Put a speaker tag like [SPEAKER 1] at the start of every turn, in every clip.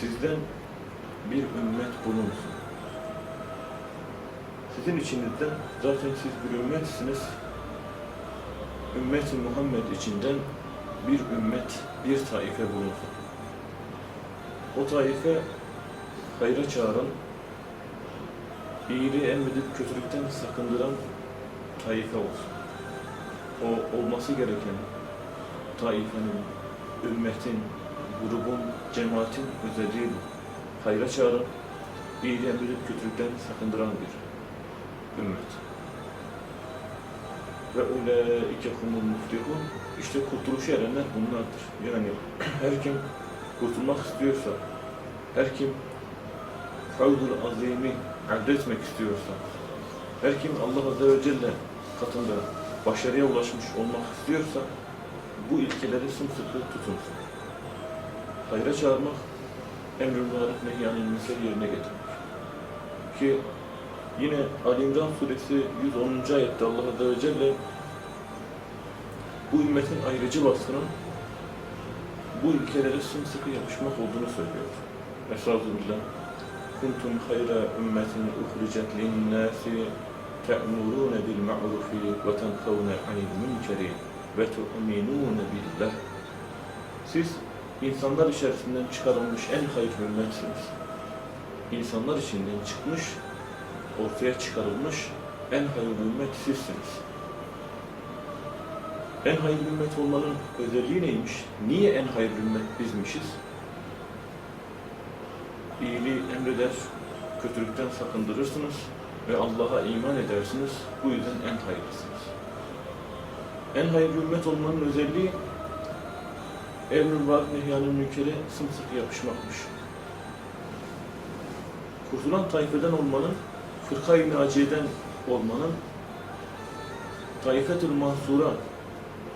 [SPEAKER 1] sizden bir ümmet bulunsun. Sizin içinizden zaten siz bir ümmetsiniz. Ümmeti Muhammed içinden bir ümmet, bir taife bulunsun. O taife hayra çağıran, iyiliği emredip kötülükten sakındıran taife olsun. O olması gereken taifenin, ümmetin, grubun, cemaatin özelliği bu. Hayra çağıran, iyiliği emredip kötülükten sakındıran bir ümmet. Ve öyle iki kumul muflihun, işte kurtuluşa erenler bunlardır. Yani her kim kurtulmak istiyorsa, her kim Havdul Azim'i elde etmek istiyorsa, her kim Allah Azze ve Celle katında başarıya ulaşmış olmak istiyorsa, bu ilkeleri sımsıkı tutunsun. Hayra çağırmak, emr-i maruf nehyanın yerine getirmek. Ki yine Ali İmran suresi 110. ayette Allah Azze ve Celle bu ümmetin ayrıcı vasfının bu ilkelere sımsıkı yapışmak olduğunu söylüyor. Estağfirullah. Kuntum hayra ümmetin uhricet linnâsi te'murûne bil ma'rufi ve tenkavne anil münkeri ve tu'minûne billah. Siz insanlar içerisinden çıkarılmış en hayırlı ümmetsiniz. İnsanlar içinden çıkmış, ortaya çıkarılmış en hayırlı ümmet sizsiniz. En hayırlı ümmet olmanın özelliği neymiş? Niye en hayırlı ümmet bizmişiz? İyiliği emreder, kötülükten sakındırırsınız ve Allah'a iman edersiniz. Bu yüzden en hayırlısınız. En hayırlı ümmet olmanın özelliği emr-ül var, nehyanın münkere sımsıkı yapışmakmış. Kurtulan tayfeden olmanın, fırka-i naciyeden olmanın, taifetül mansura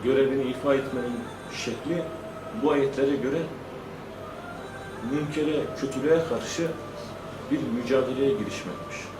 [SPEAKER 1] görevini ifa etmenin şekli bu ayetlere göre münkere, kötülüğe karşı bir mücadeleye girişmekmiş.